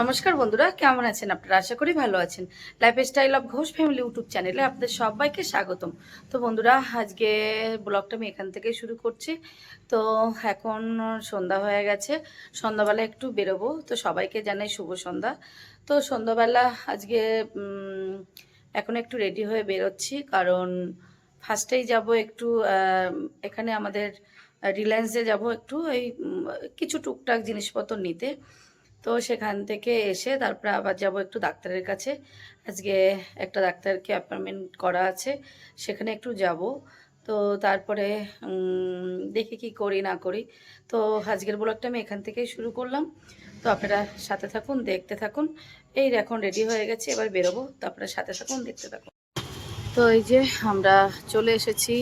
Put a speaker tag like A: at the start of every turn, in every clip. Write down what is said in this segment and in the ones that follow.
A: নমস্কার বন্ধুরা, কেমন আছেন আপনারা? আশা করি ভালো আছেন। Life style of Ghosh family YouTube চ্যানেলে আপনাদের সবাইকে স্বাগতম। তো বন্ধুরা, আজকে ব্লগটা আমি এখান থেকে শুরু করছি। তো এখন সন্ধ্যা হয়ে গেছে, সন্ধ্যাবেলা একটু বেরোবো। তো সবাইকে জানাই শুভ সন্ধ্যা। তো সন্ধ্যাবেলা আজকে এখন একটু রেডি হয়ে বেরোচ্ছি। কারণ ফার্স্টেই যাব একটু এখানে আমাদের রিলায়েন্সে যাব একটু। এই কিছু টুকটাক জিনিসপত্র নিতে। তো সেখান থেকে এসে তারপরে আবার যাব একটু ডাক্তারের কাছে। আজকে একটা ডাক্তারকে অ্যাপয়েন্টমেন্ট করা আছে, সেখানে একটু যাব। তো তারপরে দেখি কি করি, না করি। তো আজকের ব্লগটা আমি এখান থেকেই শুরু করলাম। তো আপনারা সাথে থাকুন, দেখতে থাকুন। এই এখন রেডি হয়ে গেছে, এবার বেরোবো। তো আপনারা সাথে থাকুন, দেখতে থাকুন। তো এই যে আমরা চলে এসেছি।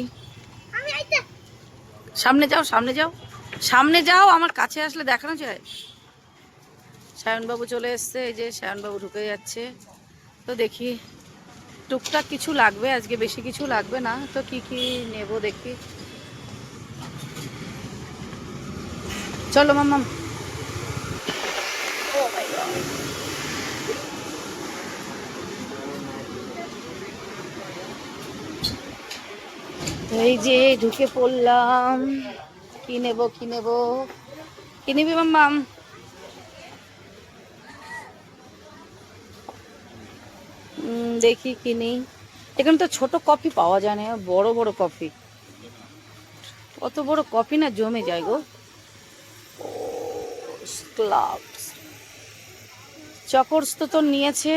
A: সামনে যাও সামনে যাও। সামনে যাও, আমার কাছে আসলে দেখানো যায়। সায়নবাবু চলে এসছে, এই যে সায়নবাবু ঢুকে যাচ্ছে। তো দেখি টুকটাক কিছু লাগবে, আজকে বেশি কিছু লাগবে না। তো কি কি নেব দেখি। চলো মাম্মাম। এই যে ঢুকে পড়লাম। কি নেব কি নেব? কি নিবি মাম্মাম? দেখি কিনি এখানে তো ছোট কফি পাওয়া যায় না, বড় বড় কফি। অত বড় কফি না, জমে যায় গো। ক্লাব চকর্স তো তোর নিয়েছে।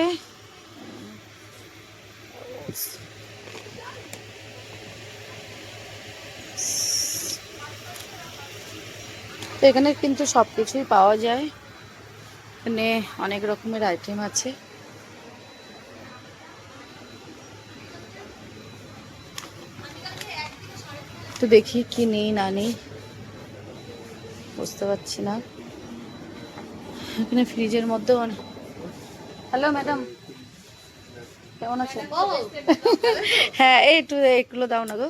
A: তো এখানে কিন্তু সব কিছুই পাওয়া যায়। এখানে অনেক রকমের আইটেম আছে। তো দেখি কি নেই, না নেই। বুঝতে পারছি না। এখানে ফ্রিজের মধ্যে হ্যালো ম্যাডাম কেমন আছে? হ্যাঁ এই একটু এগুলো দাও না গো।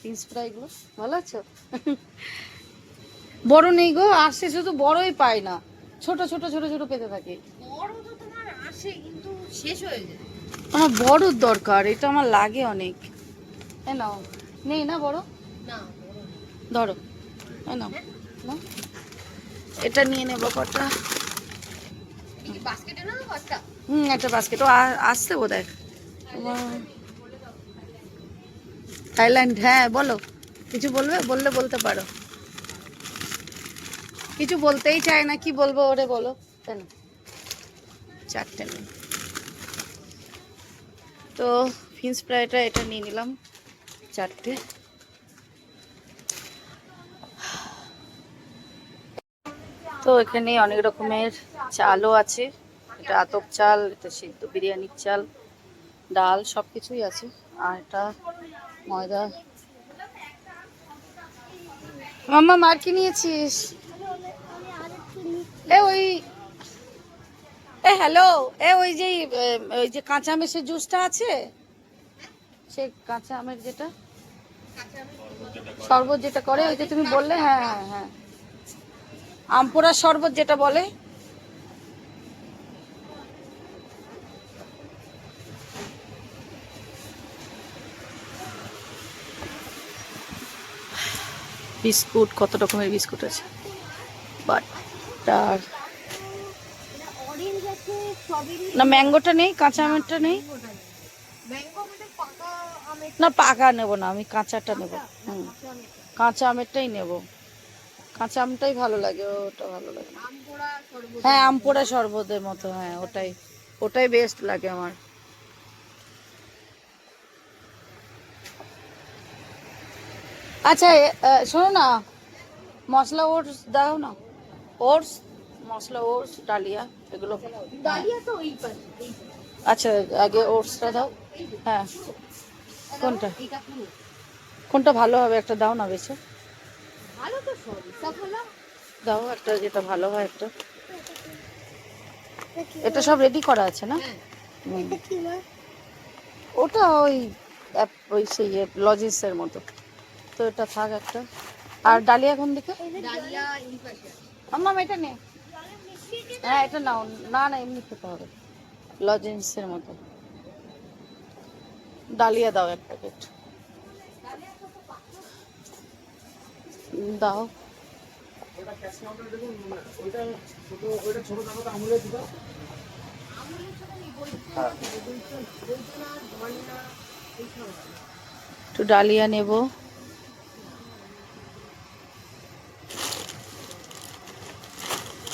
A: ফিন্স ফ্রাইগুলো ভালো আছো? বড় নেই গো আসছে শুধু বড়ই পাই না। ছোট ছোট ছোট ছোট পেতে থাকি।
B: আসে হয়ে
A: আমার বড় দরকার, এটা আমার লাগে অনেক। এ নাও। নেই না বড়?
B: না
A: ধরো। নাও। নাও। এটা নিয়ে নেব কটা।
B: না
A: হুম একটা বাস্কেট ও আসছে বোধ হয় থাইল্যান্ড হ্যাঁ বলো। কিছু বলবে? বললে বলতে পারো। কিছু বলতেই চায় না কি বলব ওরে বলো। কেন? চারটে তো ফিন্স ফ্রাইটা এটা নিয়ে নিলাম। চারটে। তো এখানে অনেক রকমের চালও আছে। এটা আতপ চাল, এটা সিদ্ধ বিরিয়ানির চাল, ডাল সব কিছুই আছে। আর এটা ময়দা। মাম্মা, মার কি নিয়েছিস? এ ওই, এ হ্যালো, এ ওই যে ওই যে কাঁচা আমের জুসটা আছে সে কাঁচা আমের যেটা। শরবত যেটা করে ওই যে তুমি বললে হ্যাঁ হ্যাঁ হ্যাঁ। আমপোড়ার শরবত যেটা বলে। বিস্কুট কত রকমের বিস্কুট আছে? বাটার। না ম্যাঙ্গোটা নেই কাঁচা আমেরটা নেই
B: ম্যাঙ্গো আমাদের পাকা আমের
A: না পাকা নেব না আমি কাঁচাটা নেব। হুম। কাঁচা আমেরটাই নেব। কাঁচা আমটাই ভালো লাগে ওটা ভালো লাগে। হ্যাঁ আম পোড়া শরবতের মতো হ্যাঁ ওটাই। ওটাই বেস্ট লাগে আমার। আচ্ছা শোনো না মশলা ওটস দাও না। ওটস মশলা ওটস ডালিয়া এগুলো। আচ্ছা আগে ওটসটা দাও। হ্যাঁ। কোনটা? কোনটা ভালো হবে? একটা দাও না বেছে
B: ভালো তো সব। সব ভালো
A: দাও একটা যেটা ভালো হয় একটা। এটা সব রেডি করা আছে না?
B: হ্যাঁ।
A: ওটা ওই অ্যাপ- ওই সেই লজিসের মতো। তো এটা থাক একটা। আর ডালিয়া কোন দিকে?
B: ডালিয়া
A: এটা নে। হ্যাঁ এটা নাও। না না এমনি খেতে হবে। লজেন্সের মতো। ডালিয়া দাও এক প্যাকেট। দাও। একটু ডালিয়া নেব।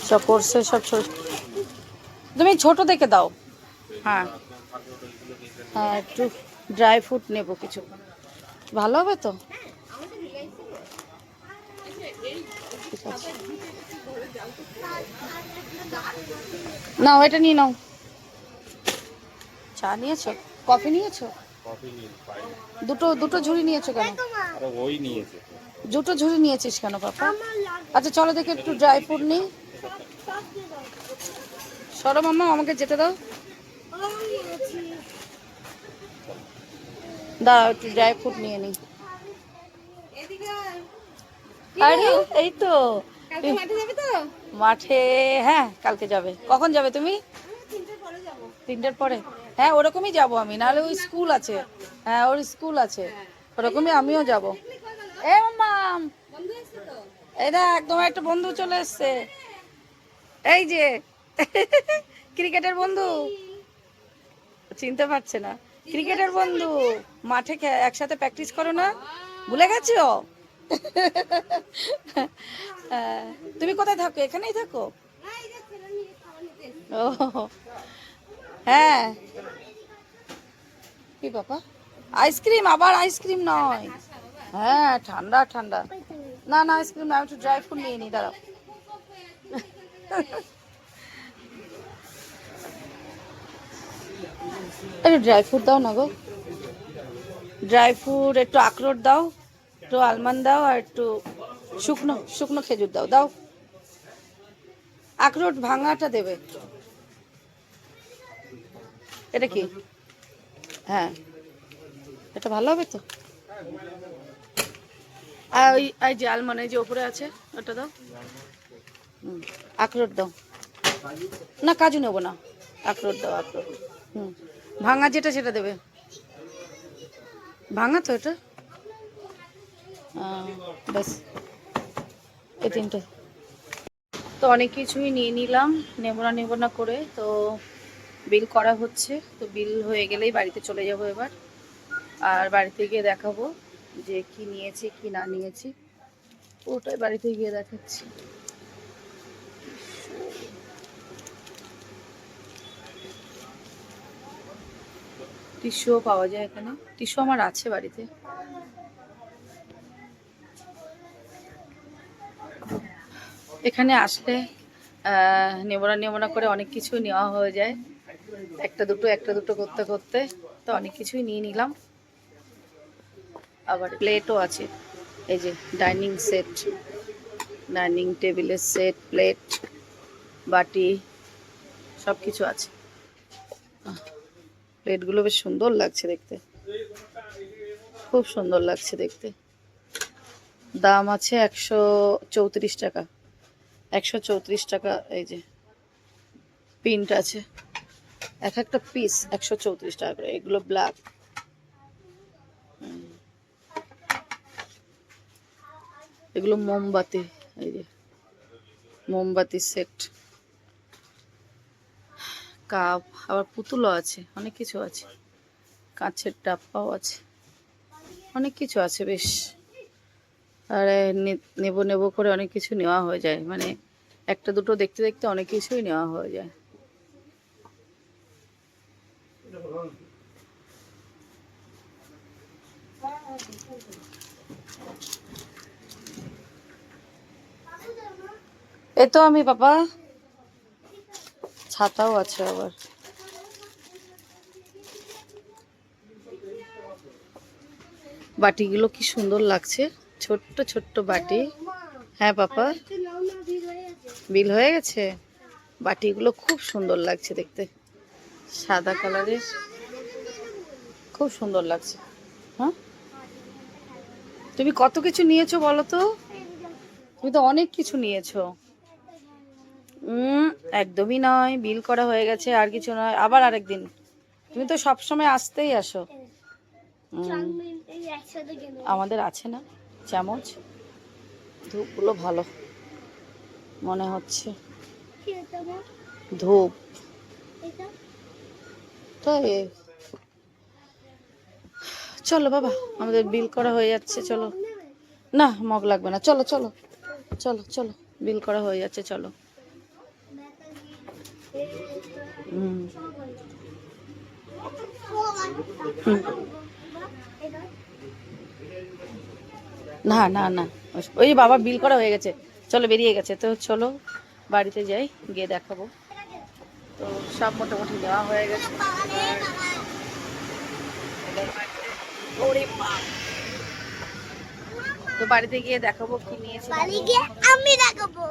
A: সব পড়ছে সব ছোট তুমি ছোট দেখে দাও। হ্যাঁ। হ্যাঁ একটু ড্রাই ফ্রুট নেব কিছু। ভালো হবে তো? ঠিক আছে। নাও এটা নিয়ে নাও। চা নিয়েছো? কফি নিয়েছো?
C: কফি নিয়ে পাইনি
A: দুটো দুটো ঝুড়ি নিয়েছো কেন?
C: আরে ওই নিয়েছে।
A: দুটো ঝুড়ি নিয়েছিস কেন পাপা? আচ্ছা চলো দেখে একটু ড্রাই ফ্রুট নিই। সরো মাম্মা আমাকে যেতে দাও। দাঁড়াও একটু ড্রাই ফ্রুট নিয়ে নিই। আরে এই তো। মাঠে হ্যাঁ কালকে যাবে। কখন যাবে তুমি? তিনটের পরে। হ্যাঁ ওরকমই যাব আমি নাহলে ওই স্কুল আছে। হ্যাঁ ওর স্কুল আছে। ওরকমই আমিও যাব। এ মাম এই দেখ তোমার একটা বন্ধু চলে এসছে। এই যে ক্রিকেটের বন্ধু। চিনতে পারছে না। ক্রিকেটের বন্ধু। মাঠে একসাথে প্র্যাকটিস করো না? ভুলে গেছো? হ্যাঁ, তুমি কোথায় থাকো? এখানেই থাকো? ও হ্যাঁ। কি বাবা? আইসক্রিম আবার আইসক্রিম নয়। হ্যাঁ ঠান্ডা ঠান্ডা। না না আইসক্রিম না একটু ড্রাই ফ্রুট নিয়ে নিই দাঁড়াও। একটু ড্রাই ফ্রুট দাও না গো। ড্রাই ফ্রুট, একটু আখরোট দাও, একটু আলমন্ড দাও আর একটু শুকনো শুকনো খেজুর দাও দাও। আখরোট ভাঙাটা দেবে। এটা কি? হ্যাঁ। এটা ভালো হবে তো? আর ওই যে আলমন্ড, এই যে ওপরে আছে, ওটা দাও। হুম, আখরোট দাও। না, কাজু নেব না। আখরোট দাও, আখরোট। হুম। ভাঙা যেটা, সেটা দেবে। ভাঙা তো এটা? ব্যাস, এই তিনটে। তো অনেক কিছুই নিয়ে নিলাম, নেব না নেব না করে। তো বিল করা হচ্ছে, তো বিল হয়ে গেলেই বাড়িতে চলে যাব এবার। আর বাড়িতে গিয়ে দেখাবো যে কি নিয়েছি, কি না নিয়েছি। ওটাই বাড়িতে গিয়ে দেখাচ্ছি। টিস্যুও পাওয়া যায় এখানে। টিস্যু আমার আছে বাড়িতে। এখানে আসলে আহ, নেবনা নেবনা করে অনেক কিছু নেওয়া হয়ে যায়। একটা দুটো একটা দুটো করতে করতে তো অনেক কিছুই নিয়ে নিলাম। আবার প্লেটও আছে। এই যে ডাইনিং সেট ডাইনিং টেবিলের সেট প্লেট বাটি সব কিছু আছে প্লেটগুলো বেশ সুন্দর লাগছে দেখতে। খুব সুন্দর লাগছে দেখতে। দাম আছে একশো চৌত্রিশ টাকা। একশো চৌত্রিশ টাকা, এই যে প্রিন্ট আছে। এক একটা পিস একশো চৌত্রিশ টাকা করে, এগুলো ব্ল্যাক এগুলো মোমবাতি, এই যে, মোমবাতি সেট কাপ আবার পুতুলও আছে অনেক কিছু আছে। কাঁচের ডাব্বাও আছে অনেক কিছু আছে বেশ। আর এ, নেব নেব করে অনেক কিছু নেওয়া হয়ে যায়। মানে একটা দুটো দেখতে দেখতে অনেক কিছুই নেওয়া হয়ে যায়। এই তো আমি বাবা। ছাতাও আছে আবার। বাটিগুলো কি সুন্দর লাগছে। ছোট্ট ছোট্ট বাটি। হ্যাঁ পাপা? বিল হয়ে গেছে? বাটিগুলো খুব সুন্দর লাগছে দেখতে। সাদা কালারের। খুব সুন্দর লাগছে। হ্যাঁ? তুমি কত কিছু নিয়েছো বলো তো? তুমি তো অনেক কিছু নিয়েছো। একদমই নয়, বিল করা হয়ে গেছে, আর কিছু নয়, আবার আরেক দিন তুমি তো সব সময় আসতেই আসো। আমাদের আছে না, চামচ? ধূপগুলো ভালো, মনে হচ্ছে। ধূপ। তাই চলো বাবা, আমাদের বিল করা হয়ে যাচ্ছে, চলো। না, মগ লাগবে না, চলো চলো। চলো চলো, বিল করা হয়ে যাচ্ছে, চলো। না না না। ওই বাবা বিল করা হয়ে গেছে। চলো, বেরিয়ে গেছে। তো চলো, বাড়িতে যাই, গিয়ে দেখাবো। তো সব মোটামুটি নেওয়া হয়ে গেছে। তো বাড়িতে গিয়ে দেখাবো কি নিয়েছে
B: আমি দেখাবো।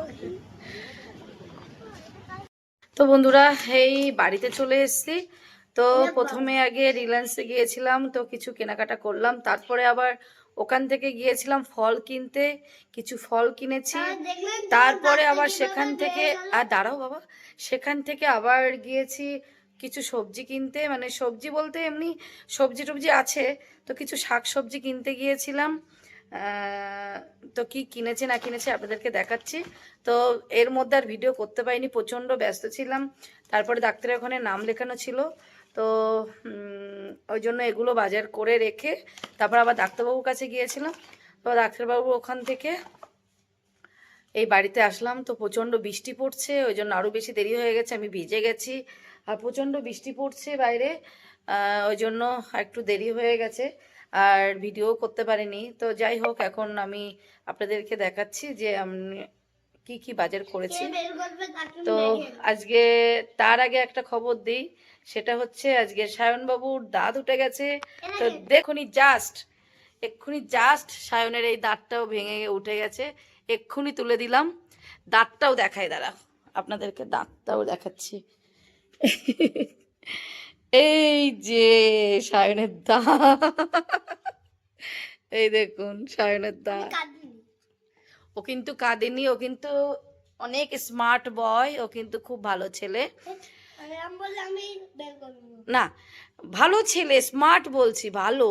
A: তো বন্ধুরা এই বাড়িতে চলে এসেছি। তো প্রথমে আগে রিলায়েন্সে গিয়েছিলাম তো কিছু কেনাকাটা করলাম। তারপরে আবার ওখান থেকে গিয়েছিলাম ফল কিনতে কিছু ফল কিনেছি। তারপরে আবার সেখান থেকে আর দাঁড়াও বাবা। সেখান থেকে আবার গিয়েছি কিছু সবজি কিনতে। মানে সবজি বলতে এমনি সবজি টবজি আছে তো কিছু শাক সবজি কিনতে গিয়েছিলাম। তো কি কিনেছি না কিনেছি আপনাদেরকে দেখাচ্ছি। তো এর মধ্যে আর ভিডিও করতে পারিনি, প্রচণ্ড ব্যস্ত ছিলাম। তারপরে ডাক্তারের ওখানে নাম লেখানো ছিল। তো ওই জন্য এগুলো বাজার করে রেখে তারপর আবার ডাক্তারবাবুর কাছে গিয়েছিলাম। তো ডাক্তারবাবু ওখান থেকে এই বাড়িতে আসলাম। তো প্রচণ্ড বৃষ্টি পড়ছে, ওই জন্য আরও বেশি দেরি হয়ে গেছে, আমি ভিজে গেছি। আর প্রচণ্ড বৃষ্টি পড়ছে বাইরে ওই জন্য একটু দেরি হয়ে গেছে। আর ভিডিও করতে পারিনি। তো যাই হোক এখন আমি আপনাদেরকে দেখাচ্ছি যে আমি কি কি বাজার করেছি। তো আজকে তার আগে একটা খবর দিই সেটা হচ্ছে আজকে সায়নবাবুর দাঁত উঠে গেছে। তো দেখুনি। জাস্ট এক্ষুনি জাস্ট সায়নের এই দাঁতটাও ভেঙে উঠে গেছে। এক্ষুনি তুলে দিলাম। দাঁতটাও দেখায় দাঁড়া আপনাদেরকে দাঁতটাও দেখাচ্ছি। এই যে সায়নের দা। এই দেখুন সায়নের দা। ও কিন্তু কাঁদেনি ও কিন্তু অনেক স্মার্ট বয় ও কিন্তু খুব ভালো ছেলে। না ভালো ছেলে স্মার্ট বলছি ভালো।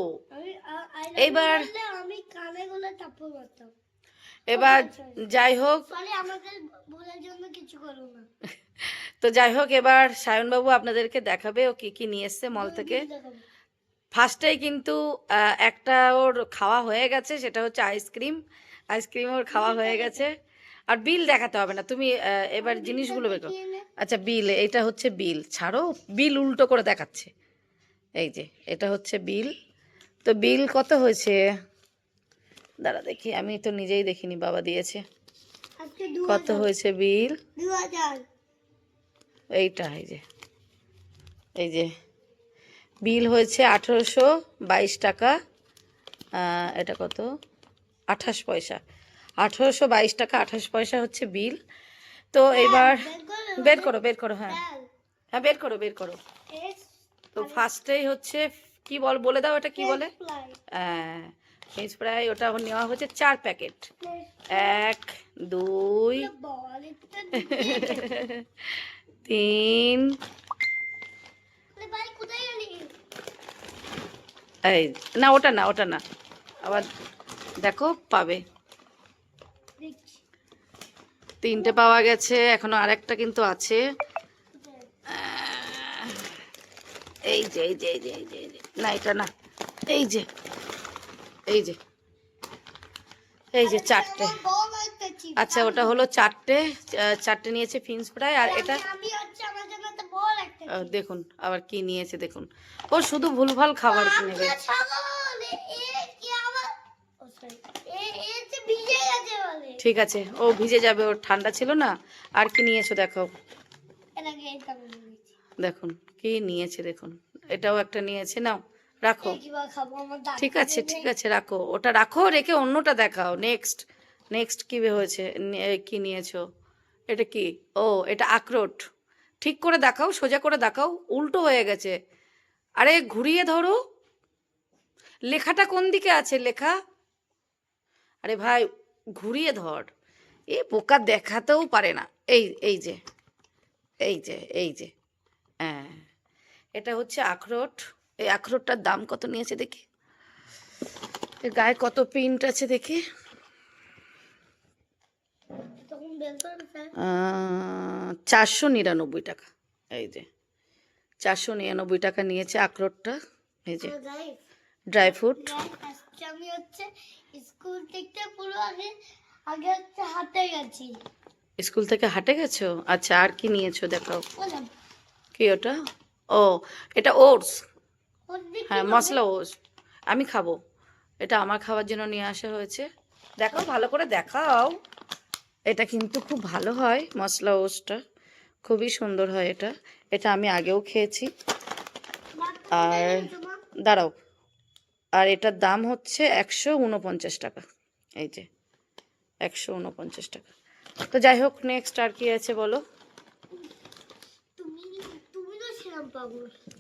A: এইবার
B: আমি কানে গুলো টাপ্পু করতাম
A: এবার যাই হোক।
B: সরি আমাকে ভুলের জন্য কিছু করো না।
A: তো যাই হোক এবার সায়নবাবু আপনাদেরকে দেখাবে ও কি কি নিয়ে এসছে মল থেকে। ফার্স্টেই কিন্তু একটা ওর খাওয়া হয়ে গেছে সেটা হচ্ছে আইসক্রিম আইসক্রিম ওর খাওয়া হয়ে গেছে। আর বিল দেখাতে হবে না তুমি এবার জিনিসগুলো বের? আচ্ছা বিল এটা হচ্ছে বিল ছাড়ো বিল উল্টো করে দেখাচ্ছে। এই যে এটা হচ্ছে বিল তো বিল কত হয়েছে? দাঁড়া দেখি আমি তো নিজেই দেখিনি বাবা দিয়েছে। কত হয়েছে বিল? এইটা এই যে এই যে বিল হয়েছে আঠেরোশো বাইশ টাকা এটা কত? আঠাশ পয়সা। আঠেরোশো বাইশ টাকা আঠাশ পয়সা হচ্ছে বিল। তো এবার বের করো বের করো হ্যাঁ। হ্যাঁ বের করো বের করো। তো ফার্স্টেই হচ্ছে কি বল বলে দাও এটা কি বলে? ফ্রেঞ্চ ফ্রাই ওটা নেওয়া হচ্ছে চার প্যাকেট। এক, দুই, তিন, এই, না, ওটা না ওটা না। আবার দেখো, পাবে। তিনটে পাওয়া গেছে, এখনও আরেকটা কিন্তু আছে। এই যে এই যে এই যে এই যে। না, এটা না, এই যে। এই যে। এই যে চারটে। আচ্ছা ওটা হলো চারটে। চারটে নিয়েছে ফিন্স ফ্রাই আর এটা দেখুন আবার কি নিয়েছে দেখুন। ও শুধু ভুলভাল খাবার নেবে
B: ছাগল এ এ কি আবার ও সরি এ এ যে ভিজে গেছে বলে।
A: ঠিক আছে ও ভিজে যাবে ওর ঠান্ডা ছিল না। আর কি নিয়েছো দেখো। দেখুন কি নিয়েছে দেখুন। এটাও একটা নিয়েছে নাও। রাখো। ঠিক আছে ঠিক আছে রাখো। ওটা রাখো রেখে অন্যটা দেখাও। নেক্সট নেক্সট কি হয়েছে? কি নিয়েছো? এটা কি? ও এটা আখরোট। ঠিক করে দেখাও সোজা করে দেখাও। উল্টো হয়ে গেছে। আরে ঘুরিয়ে ধরো। লেখাটা কোন দিকে আছে লেখা? আরে ভাই ঘুরিয়ে ধর। এ বোকা দেখাতেও পারে না। এই এই যে এই যে এই যে হ্যাঁ। এটা হচ্ছে আখরোট। এই আখরোটটার দাম কত নিয়েছে দেখি? এর গায়ে কত প্রিন্ট আছে দেখি? চারশো নিরানব্বই টাকা। এই যে চারশো নিরানব্বই টাকা নিয়েছে আখরোটটা। এই যে ড্রাই ফ্রুট
B: আমি হচ্ছে স্কুল থেকে পুরো আগে আগে হচ্ছে হাতে গেছি।
A: স্কুল থেকে হাটে গেছো? আচ্ছা আর কি নিয়েছো দেখাও। কি ওটা? ও এটা ওটস হ্যাঁ মশলা ওটস আমি খাব। এটা আমার খাওয়ার জন্য নিয়ে আসা হয়েছে। দেখাও ভালো করে দেখাও। এটা কিন্তু খুব ভালো হয় মশলা ওটসটা খুবই সুন্দর হয় এটা। এটা আমি আগেও খেয়েছি। আর দাঁড়াও। আর এটার দাম হচ্ছে একশো উনপঞ্চাশ টাকা। এই যে একশো উনপঞ্চাশ টাকা। তো যাই হোক নেক্সট আর কি আছে বলো?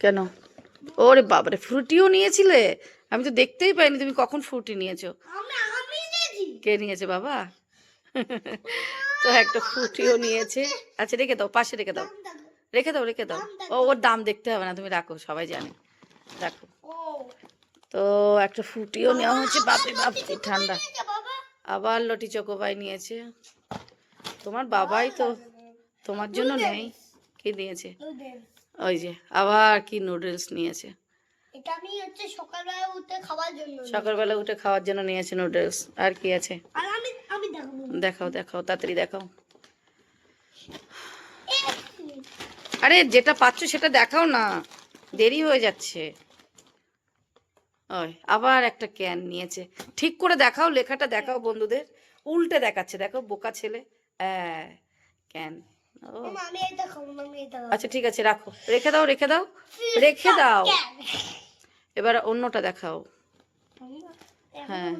A: কেন? ওরে বাবারে ফ্রুটিও নিয়েছিলে? আমি তো দেখতেই পাইনি তুমি কখন ফ্রুটি নিয়েছো।
B: দিয়েছি
A: কে নিয়েছে বাবা? তো একটা ফ্রুটিও নিয়েছে। আচ্ছা রেখে দাও পাশে রেখে দাও। রেখে দাও রেখে দাও। ও ওর দাম দেখতে হবে না তুমি রাখো সবাই জানে। রাখো। তো একটা ফ্রুটিও নেওয়া হচ্ছে বাপরে বাপ ঠান্ডা। আবার লটি চকোবাই নিয়েছে। তোমার বাবাই তো তোমার জন্য নেই কে নিয়েছে
B: নুডলস
A: ওই যে আবার কি নুডলস নিয়েছে।
B: এটা আমি হচ্ছে সকালবেলা উঠে খাওয়ার জন্য
A: সকালবেলা উঠে খাওয়ার জন্য নিয়েছে নুডলস আর কি আছে?
B: আর আমি আমি দেখাবো।
A: দেখাও দেখাও তাড়াতাড়ি দেখাও। আরে যেটা পাচ্ছ সেটা দেখাও না। দেরি হয়ে যাচ্ছে। ওই আবার একটা ক্যান নিয়েছে। ঠিক করে দেখাও লেখাটা দেখাও বন্ধুদের। উল্টে দেখাচ্ছে দেখো বোকা ছেলে। হ্যাঁ ক্যান আচ্ছা ঠিক আছে রাখো। রেখে দাও রেখে দাও রেখে দাও। এবার অন্যটা দেখাও। হ্যাঁ।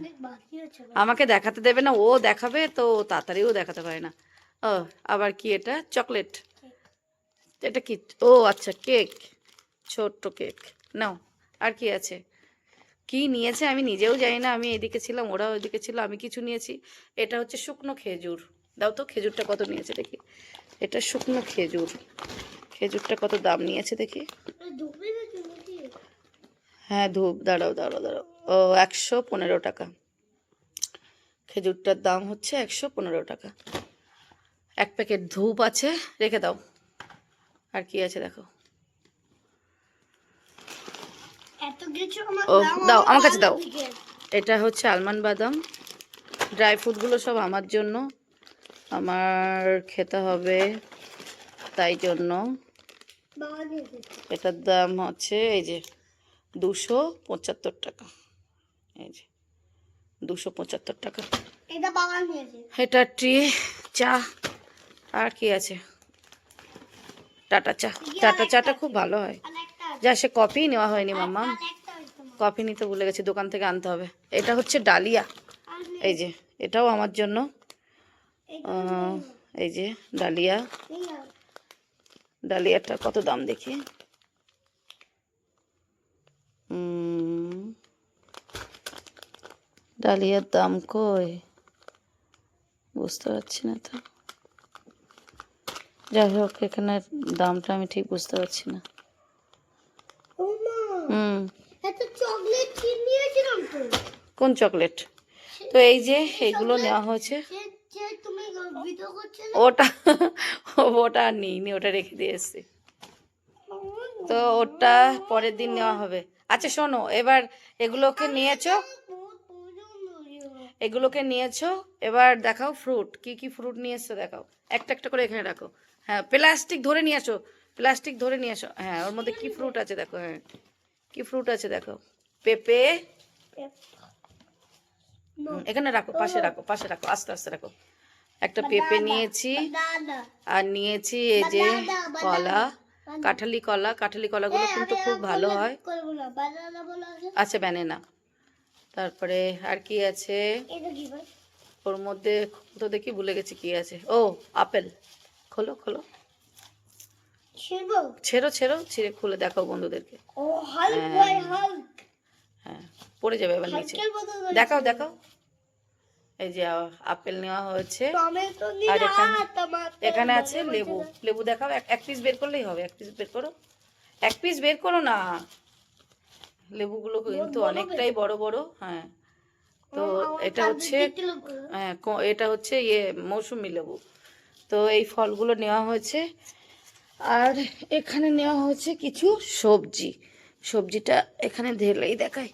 A: আমাকে দেখাতে দেবে না ও দেখাবে তো তাড়াতাড়িও দেখাতে পারে না। ও আবার কি এটা? চকলেট। এটা কি? ও আচ্ছা কেক। ছোট্ট কেক। নাও আর কি আছে? কি নিয়েছে আমি নিজেও জানি না আমি এদিকে ছিলাম ওরা ওইদিকে ছিল আমি কিছু নিয়েছি। এটা হচ্ছে শুকনো খেজুর। দাও তো খেজুরটা কত নিয়েছে দেখি। এটা শুকনো খেজুর। খেজুরটা কত দাম নিয়েছে দেখি। হ্যাঁ ধূপ দাঁড়াও দাঁড়াও দাঁড়াও। ও একশো পনেরো টাকা। খেজুরটার দাম হচ্ছে একশো পনেরো টাকা। এক প্যাকেট ধূপ আছে রেখে দাও। আর কি আছে দেখো। ও, দাও, আমার কাছে দাও। এটা হচ্ছে আলমান বাদাম। ড্রাই ফ্রুটগুলো সব আমার জন্য। আমার খেতে হবে তাই জন্য। এটার দাম হচ্ছে এই যে দুশো পঁচাত্তর টাকা। এই যে দুশো পঁচাত্তর টাকা।
B: এটা
A: ট্রি চা আর কি আছে? টাটা চা। টাটা চাটা খুব ভালো হয়। যা সে কফি নেওয়া হয়নি মাম্মা। কফি নিতে ভুলে গেছি দোকান থেকে আনতে হবে। এটা হচ্ছে ডালিয়া। এই যে এটাও আমার জন্য। এই যে ডালিয়া। ডালিয়াটা কত দাম দেখি? ডালিয়ার দাম কই? বুঝতে পারছি না তো। যাই হোক এখানে দামটা আমি ঠিক বুঝতে পারছি না। হুম। কোন চকলেট তো। এই যে এইগুলো নেওয়া হয়েছে।
B: তুমি ভিডিও করছিলে
A: ওটা ওটা আর নিইনি ওটা রেখে দিয়ে এসছি। তো ওটা পরের দিন নেওয়া হবে। আচ্ছা শোনো এবার এগুলোকে নিয়েছো? এগুলোকে নিয়েছো? এবার দেখাও ফ্রুট কি কি ফ্রুট নিয়ে এসছো দেখাও। একটা একটা করে এখানে রাখো। হ্যাঁ প্লাস্টিক ধরে নিয়ে আসো প্লাস্টিক ধরে নিয়ে আসো। হ্যাঁ ওর মধ্যে কি ফ্রুট আছে দেখো হ্যাঁ। কি ফ্রুট আছে দেখো? পেঁপে। এখানে রাখো পাশে রাখো পাশে রাখো আস্তে আস্তে রাখো। একটা পেঁপে নিয়েছি। আর নিয়েছি এই যে কলা কাঁঠালি কলা। কাঁঠালি কলাগুলো কিন্তু খুব ভালো হয়। আচ্ছা ব্যানানা তারপরে আর কি আছে? ওর মধ্যে তো দেখি ভুলে গেছি কি আছে। ও আপেল। খোলো খোলো। ছেড়ো। ছেড়ো ছিঁড়ে খুলে দেখাও বন্ধুদেরকে।
B: ও হাল্ক
A: হ্যাঁ। পড়ে যাবে এবার নিচে। দেখাও দেখাও। এই যে আপেল নেওয়া হয়েছে। আর এখানে- এখানে আছে লেবু। লেবু দেখাও এক- পিস বের করলেই হবে এক পিস বের করো। এক পিস বের করো না। লেবুগুলো কিন্তু অনেকটাই বড় বড় হ্যাঁ। তো এটা হচ্ছে হ্যাঁ এটা হচ্ছে ইয়ে মৌসুমি লেবু। তো এই ফলগুলো নেওয়া হয়েছে। আর এখানে নেওয়া হয়েছে কিছু সবজি। সবজিটা এখানে ঢেলেই দেখায়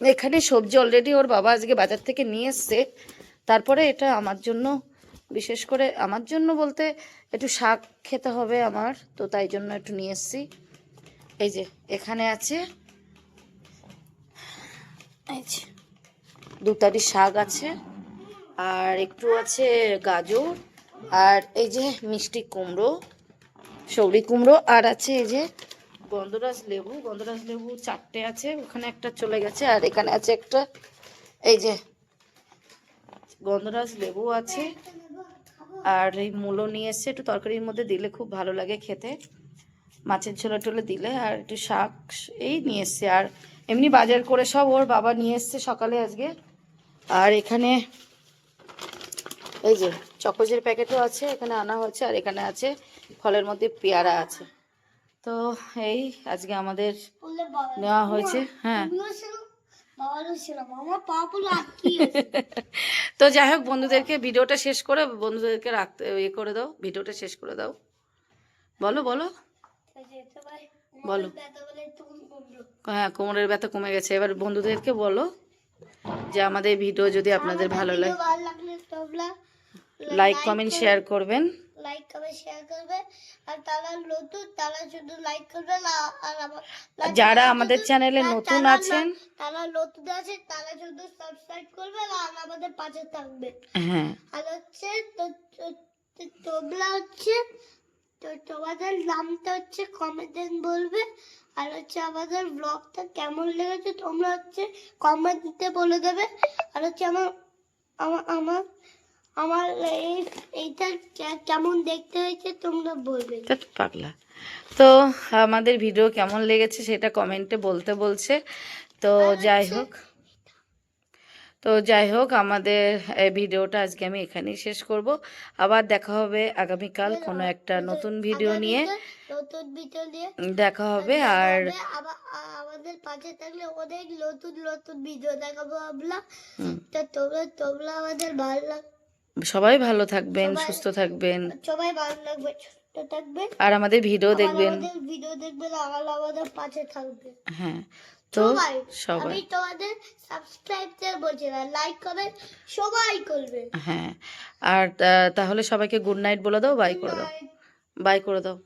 A: এখানে সবজি অলরেডি ওর বাবা আজকে বাজার থেকে নিয়ে এসছে। তারপরে এটা আমার জন্য বিশেষ করে আমার জন্য বলতে একটু শাক খেতে হবে আমার তো তাই জন্য একটু নিয়ে এসছি। এই যে এখানে আছে এই যে। দুতারি শাক আছে আর একটু আছে গাজর আর এই যে মিষ্টি কুমড়ো সৌরি কুমড়ো আর আছে এই যে গন্ধরাজ লেবু গন্ধরাজ লেবু চারটে আছে, ওখানে একটা চলে গেছে, আর এখানে আছে একটা, এই যে গন্ধরাজ লেবু আছে, আর এই মূলো নিয়ে এসছে, একটু তরকারির মধ্যে দিলে খুব ভালো লাগে খেতে, মাছের ঝোলে টোলে দিলে, আর একটু শাক এই নিয়ে এসছে, আর এমনি বাজার করে সব ওর বাবা নিয়ে এসছে সকালে আজকে, আর এখানে এই যে চকোজের প্যাকেটও আছে, এখানে আনা হয়েছে, আর এখানে আছে ফলের মধ্যে পেয়ারা আছে। তো এই আজকে আমাদের নেওয়া হয়েছে হ্যাঁ। তো যাই হোক বন্ধুদেরকে ভিডিওটা শেষ করে বন্ধুদেরকে রাখতে ইয়ে করে দাও ভিডিওটা শেষ করে দাও। বলো বলো। বলো। হ্যাঁ কোমরের ব্যথা কমে গেছে। এবার বন্ধুদেরকে বলো যে আমাদের ভিডিও যদি আপনাদের ভালো লাগে। লাইক কমেন্ট শেয়ার করবেন।
B: লাইক করবে শেয়ার করবে আর তারা নতুন তারা শুধু লাইক করবে না আর আমার
A: যারা আমাদের চ্যানেলে নতুন আছেন
B: তারা নতুন আছে তারা শুধু সাবস্ক্রাইব করবে আর আমাদের পাশে থাকবে।
A: হ্যাঁ।
B: আর হচ্ছে তো তোমরা হচ্ছে তো তোমাদের নামটা হচ্ছে কমেন্টে বলবে আর হচ্ছে আমাদের ব্লগটা কেমন লেগেছে তোমরা হচ্ছে কমেন্ট দিতে বলে দেবে। আর হচ্ছে আমার আমার আমার এই এইটা কেমন দেখতে হয়েছে তোমরা বলবে।
A: তো পাগলা। তো আমাদের ভিডিও কেমন লেগেছে সেটা কমেন্টে বলতে বলছে। তো যাই হোক। তো যাই হোক আমাদের ভিডিওটা আজকে আমি এখানেই শেষ করব। আবার দেখা হবে আগামীকাল কোনো একটা নতুন ভিডিও নিয়ে।
B: নতুন ভিডিও নিয়ে
A: দেখা হবে আর।
B: আমাদের পাশে থাকলে অনেক নতুন নতুন ভিডিও দেখাবো আমরা। তো তোমরা তোমরা আমাদের ভালো
A: সবাই ভালো থাকবেন সুস্থ থাকবেন।
B: সবাই ভালো লাগবে সুস্থ থাকবে
A: আর আমাদের ভিডিও দেখবেন।
B: আমাদের ভিডিও দেখবেন আর আমাদের পাশে থাকবে
A: হ্যাঁ তো
B: সবাই আমি তোমাদের সাবস্ক্রাইব বলছি না লাইক কমেন্ট সবাই করবে
A: হ্যাঁ আর তাহলে সবাইকে গুড নাইট বলে দাও বাই করে দাও। বাই করে দাও।